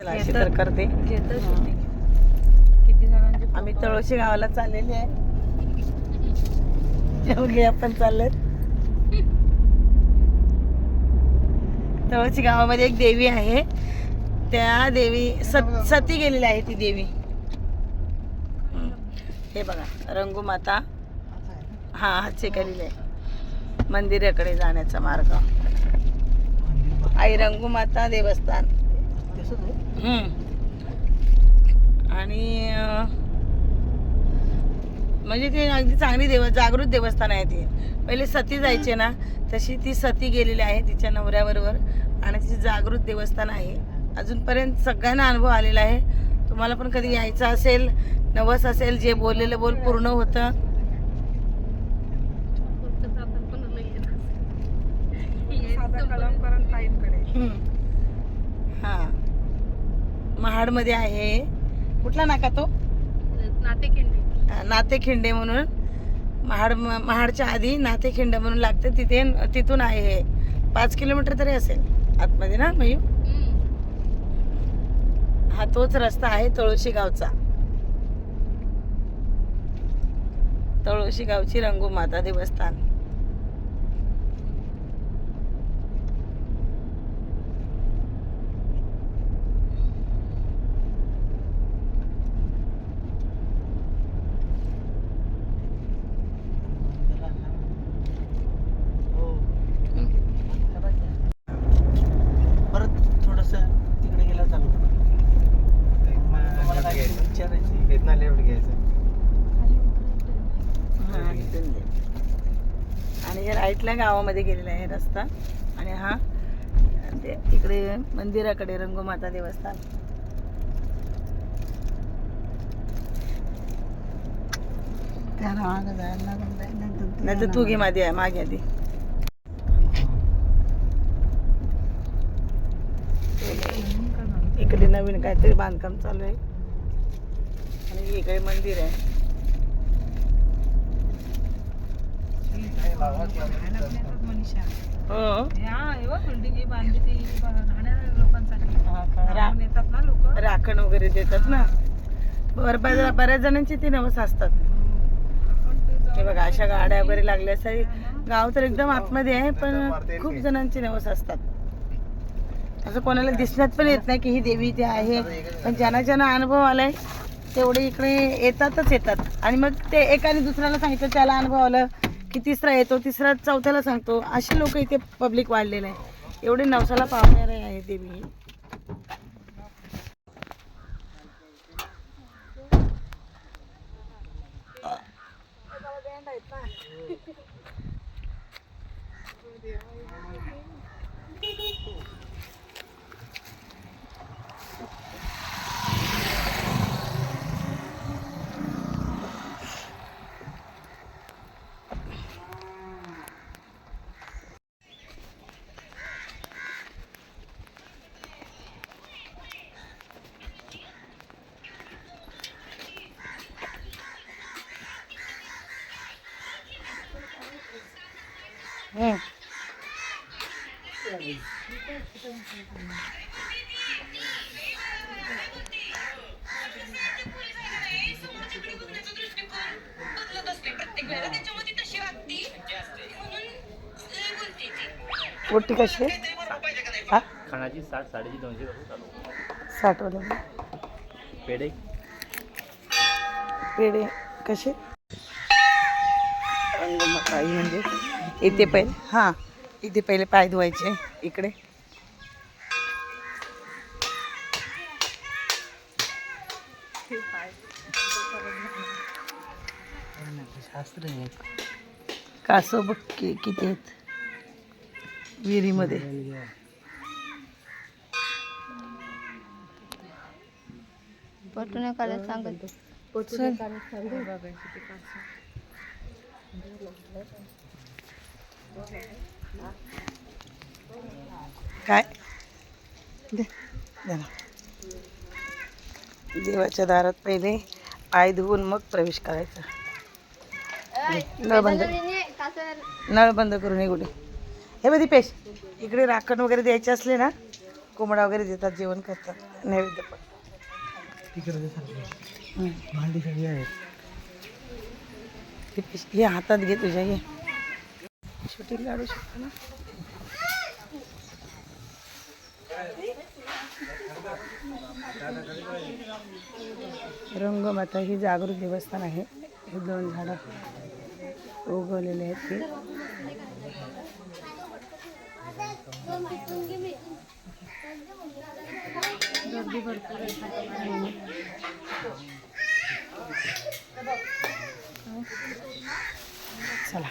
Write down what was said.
अशी तर करते. किती जणांचे आम्ही तळोशी गावाला चाललेली आहे. एवढे आपण चाललेत. तळोशी गावामध्ये एक देवी आहे. त्या देवी सत सती गेलेली आहे ती देवी. हे बघा रंगूमाता हा हातचे केलेले आहे. मंदिराकडे जाण्याचा मार्ग. आई रंगूमाता देवस्थान. हम्म. आणि म्हणजे ते अगदी चांगली देव जागृत देवस्थान आहे ते. पहिले सती जायचे ना तशी ती सती गेलेली आहे तिच्या नवऱ्याबरोबर. आणि तिचे जागृत देवस्थान आहे. अजूनपर्यंत सगळ्यांना अनुभव आलेला आहे. तुम्हाला पण कधी यायचं असेल नवस असेल जे बोललेलं बोल पूर्ण होतं. हा. महाडमध्ये आहे. कुठला नाका तो? नातेखिंडे. म्हणून. महाड महाडच्या आधी नातेखिंड म्हणून लागते. तिथे तिथून आहे हे. पाच किलोमीटर तरी असेल. आतमध्ये ना मयू हा तोच रस्ता आहे तळोशी गावचा. तळोशी गावची रंगूमाता देवस्थान परत थोडस तिकडे गेला चालू तुम्हाला काय विचारायचं. इथनं लेफ्ट घ्यायचं. हा, इथून दे. आणि हे राईटला गावामध्ये गेलेला आहे रस्ता. आणि हा ते इकडे मंदिराकडे रंगमाता देवस्थान. नाही तर तू घे मागे आहे मागे आधी. इकडे नवीन काहीतरी बांधकाम चालू आहे. इकडे मंदिर आहे. हो. राखण वगैरे देतात ना. बरं बऱ्याच बऱ्याच जणांची ती नवस असतात. हे बघा अशा गाड्या वगैरे लागल्या असतात गाव तर एकदम आतमध्ये आहे पण खूप जणांची नवस असतात. असं कोणाला दिसण्यात पण येत नाही की ही देवी ते आहे. पण ज्यांना ज्यांना अनुभव आलाय तेवढे इकडे येतातच येतात. आणि मग ते एकाने दुसऱ्याला सांगितलं त्याला अनुभव आलं की तिसरा येतो तिसरा चौथ्याला सांगतो. असे लोक इथे पब्लिक वाढलेले आहे एवढे नवसाला पावणारे आहे देवी ही. मोठी कशी आहे? हा? खाण्याची साठ साडेची दोनशे साठ वाले पेढे. पेढे कसे? रंगमताई म्हणजे इथे पहिले हां इथे पहिले पाय धुवायचे इकडे. शास्त्र कासव बघ कि- किती आहेत? विहिरीमध्ये. चल. काय दे दे ना. देवाच्या दारात पहिले पाय धुवून मग प्रवेश करायचा. नळ बंद नळ बंद करून कुठे हे बघ दीपेश इकडे राखण वगैरे द्यायचे असले ना कोंबडा वगैरे देतात जेवण करतात नैवेद्य पण. हम्म. भांडी पिश- हे हातात घे तुझ्या ये छोटी काढू शकतो ना? रंगमाता ही जागृत देवस्थान आहे. हे दोन झाडं उगवलेले आहेत ते. गर्दी भरपूर आहे. चला.